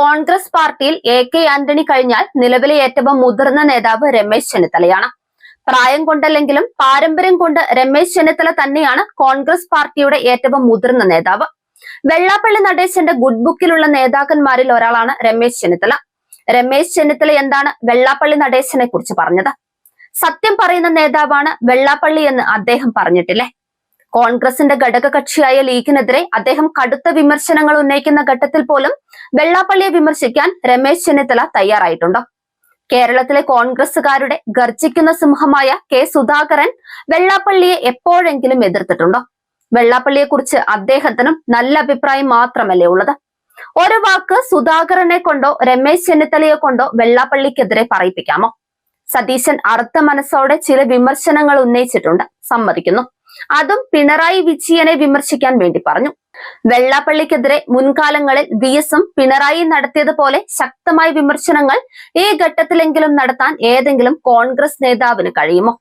കോൺഗ്രസ് പാർട്ടിയിൽ A K Antony കഴിഞ്ഞാൽ നിലവിലെ ഏറ്റവും മുതിർന്ന നേതാവ് രമേശ് ചെന്നിത്തലയാണ്. പ്രായം കൊണ്ടല്ലെങ്കിലും പാരമ്പര്യം കൊണ്ട് രമേശ് ചെന്നിത്തല തന്നെയാണ് കോൺഗ്രസ് പാർട്ടിയുടെ ഏറ്റവും മുതിർന്ന നേതാവ്. വെള്ളാപ്പള്ളി നടേശന്റെ ഗുഡ് ബുക്കിലുള്ള നേതാക്കന്മാരിൽ ഒരാളാണ് രമേശ് ചെന്നിത്തല. രമേശ് ചെന്നിത്തല എന്താണ് വെള്ളാപ്പള്ളി നടേശനെ കുറിച്ച് പറഞ്ഞത്? സത്യം പറയുന്ന നേതാവാണ് വെള്ളാപ്പള്ളി എന്ന് അദ്ദേഹം പറഞ്ഞിട്ടില്ലേ? കോൺഗ്രസിന്റെ ഘടകകക്ഷിയായ ലീഗിനെതിരെ അദ്ദേഹം കടുത്ത വിമർശനങ്ങൾ ഉന്നയിക്കുന്ന ഘട്ടത്തിൽ പോലും വെള്ളാപ്പള്ളിയെ വിമർശിക്കാൻ രമേശ് ചെന്നിത്തല തയ്യാറായിട്ടുണ്ടോ. കേരളത്തിലെ കോൺഗ്രസുകാരുടെ ഗർജിക്കുന്ന സിംഹമായ കെ സുധാകരൻ വെള്ളാപ്പള്ളിയെ എപ്പോഴെങ്കിലും എതിർത്തിട്ടുണ്ടോ. വെള്ളാപ്പള്ളിയെ കുറിച്ച് അദ്ദേഹത്തിനും നല്ല അഭിപ്രായം മാത്രമല്ലേ ഉള്ളത്? ഒരു വാക്ക് സുധാകരനെ കൊണ്ടോ രമേശ് ചെന്നിത്തലയെ കൊണ്ടോ വെള്ളാപ്പള്ളിക്കെതിരെ പറയിപ്പിക്കാമോ? സതീശൻ അർത്ഥ മനസ്സോടെ ചില വിമർശനങ്ങൾ ഉന്നയിച്ചിട്ടുണ്ട്. സമ്മതിക്കുന്നു. അതും പിണറായി വിജയനെ വിമർശിക്കാൻ വേണ്ടി പറഞ്ഞു. വെള്ളാപ്പള്ളിക്കെതിരെ മുൻകാലങ്ങളിൽ വി എസും പിണറായി നടത്തിയതുപോലെ ശക്തമായ വിമർശനങ്ങൾ ഈ ഘട്ടത്തിലെങ്കിലും നടത്താൻ ഏതെങ്കിലും കോൺഗ്രസ് നേതാവിന് കഴിയുമോ?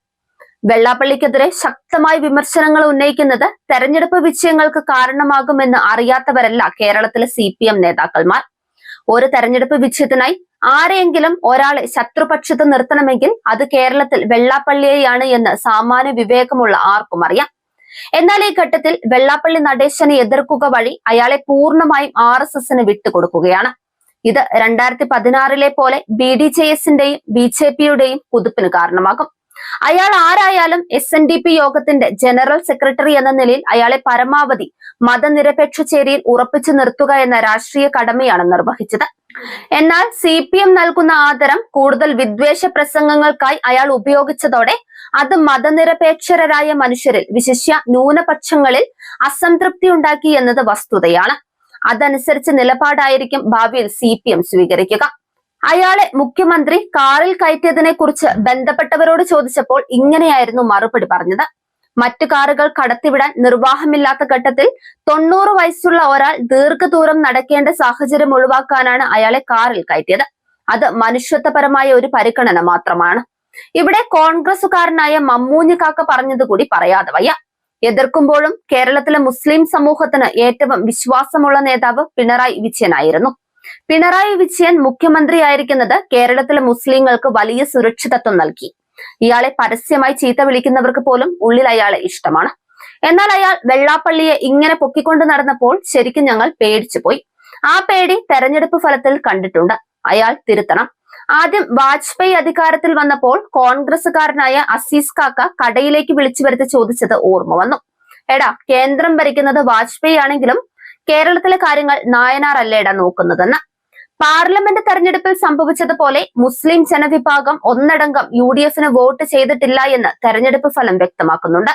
വെള്ളാപ്പള്ളിക്കെതിരെ ശക്തമായ വിമർശനങ്ങൾ ഉന്നയിക്കുന്നത് തെരഞ്ഞെടുപ്പ് വിജയങ്ങൾക്ക് കാരണമാകുമെന്ന് അറിയാത്തവരല്ല കേരളത്തിലെ സി പി എം നേതാക്കന്മാർ. ഒരു തെരഞ്ഞെടുപ്പ് വിജയത്തിനായി ആരെയെങ്കിലും ഒരാളെ ശത്രുപക്ഷത്ത് നിർത്തണമെങ്കിൽ അത് കേരളത്തിൽ വെള്ളാപ്പള്ളിയെയാണ് എന്ന് സാമാന്യ വിവേകമുള്ള ആർക്കും അറിയാം. എന്നാൽ ഈ ഘട്ടത്തിൽ വെള്ളാപ്പള്ളി നടേശനെ എതിർക്കുക വഴി അയാളെ പൂർണമായും ആർ എസ് എസിന് വിട്ടുകൊടുക്കുകയാണ്. ഇത് രണ്ടായിരത്തി പതിനാറിലെ പോലെ ബി ഡി ജെ എസിന്റെയും ബി ജെ പിയുടെയും കുതിപ്പിന് കാരണമാകും. അയാൾ ആരായാലും എസ് എൻ ഡി പി യോഗത്തിന്റെ ജനറൽ സെക്രട്ടറി എന്ന നിലയിൽ അയാളെ പരമാവധി മതനിരപേക്ഷ ചേരിയിൽ ഉറപ്പിച്ചു നിർത്തുക എന്ന രാഷ്ട്രീയ കടമയാണ് നിർവഹിച്ചത്. എന്നാൽ സി പി എം നൽകുന്ന ആദരം കൂടുതൽ വിദ്വേഷ പ്രസംഗങ്ങൾക്കായി അയാൾ ഉപയോഗിച്ചതോടെ അത് മതനിരപേക്ഷരായ മനുഷ്യരിൽ വിശിഷ്യ ന്യൂനപക്ഷങ്ങളിൽ അസംതൃപ്തി ഉണ്ടാക്കി എന്നത് വസ്തുതയാണ്. അതനുസരിച്ച് നിലപാടായിരിക്കും ഭാവിയിൽ സി പി എം സ്വീകരിക്കുക. അയാളെ മുഖ്യമന്ത്രി കാറിൽ കയറ്റിയതിനെ കുറിച്ച് ബന്ധപ്പെട്ടവരോട് ചോദിച്ചപ്പോൾ ഇങ്ങനെയായിരുന്നു മറുപടി പറഞ്ഞത്. മറ്റു കാറുകൾ കടത്തിവിടാൻ നിർവാഹമില്ലാത്ത ഘട്ടത്തിൽ തൊണ്ണൂറ് വയസ്സുള്ള ഒരാൾ ദീർഘദൂരം നടക്കേണ്ട സാഹചര്യം ഒഴിവാക്കാനാണ് അയാളെ കാറിൽ കയറ്റിയത്. അത് മനുഷ്യത്വപരമായ ഒരു പരിഗണന മാത്രമാണ്. ഇവിടെ കോൺഗ്രസുകാരനായ മമ്മൂഞ്ഞി കാക്ക പറഞ്ഞതുകൂടി പറയാതെ വയ്യ. എതിർക്കുമ്പോഴും കേരളത്തിലെ മുസ്ലിം സമൂഹത്തിന് ഏറ്റവും വിശ്വാസമുള്ള നേതാവ് പിണറായി വിജയനായിരുന്നു. പിണറായി വിജയൻ മുഖ്യമന്ത്രിയായിരിക്കുന്നത് കേരളത്തിലെ മുസ്ലിങ്ങൾക്ക് വലിയ സുരക്ഷിതത്വം നൽകി. ഇയാളെ പരസ്യമായി ചീത്ത വിളിക്കുന്നവർക്ക് പോലും ഉള്ളിൽ അയാളെ ഇഷ്ടമാണ്. എന്നാൽ അയാൾ വെള്ളാപ്പള്ളിയെ ഇങ്ങനെ പൊക്കിക്കൊണ്ട് നടന്നപ്പോൾ ശരിക്കും ഞങ്ങൾ പേടിച്ചു പോയി. ആ പേടി തെരഞ്ഞെടുപ്പ് ഫലത്തിൽ കണ്ടിട്ടുണ്ട്. അയാൾ തിരുത്തണം. ആദ്യം വാജ്പേയി അധികാരത്തിൽ വന്നപ്പോൾ കോൺഗ്രസുകാരനായ അസീസ് കാക്ക കടയിലേക്ക് വിളിച്ചു വരുത്തി ചോദിച്ചത് ഓർമ്മ വന്നു. എടാ കേന്ദ്രം ഭരിക്കുന്നത് വാജ്പേയി ആണെങ്കിലും കേരളത്തിലെ കാര്യങ്ങൾ നായനാർ അല്ലേടാ നോക്കുന്നതെന്ന്. പാർലമെന്റ് തെരഞ്ഞെടുപ്പിൽ സംഭവിച്ചതുപോലെ മുസ്ലിം ജനവിഭാഗം ഒന്നടങ്കം യു ഡി എഫിന് വോട്ട് ചെയ്തിട്ടില്ല എന്ന് തെരഞ്ഞെടുപ്പ് ഫലം വ്യക്തമാക്കുന്നുണ്ട്.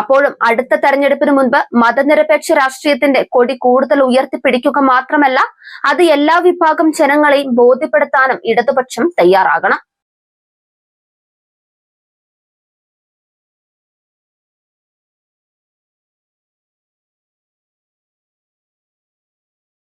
അപ്പോഴും അടുത്ത തെരഞ്ഞെടുപ്പിന് മുൻപ് മതനിരപേക്ഷ രാഷ്ട്രീയത്തിന്റെ കൊടി കൂടുതൽ ഉയർത്തിപ്പിടിക്കുക മാത്രമല്ല അത് എല്ലാ വിഭാഗം ജനങ്ങളെയും ബോധ്യപ്പെടുത്താനും ഇടതുപക്ഷം തയ്യാറാകണം.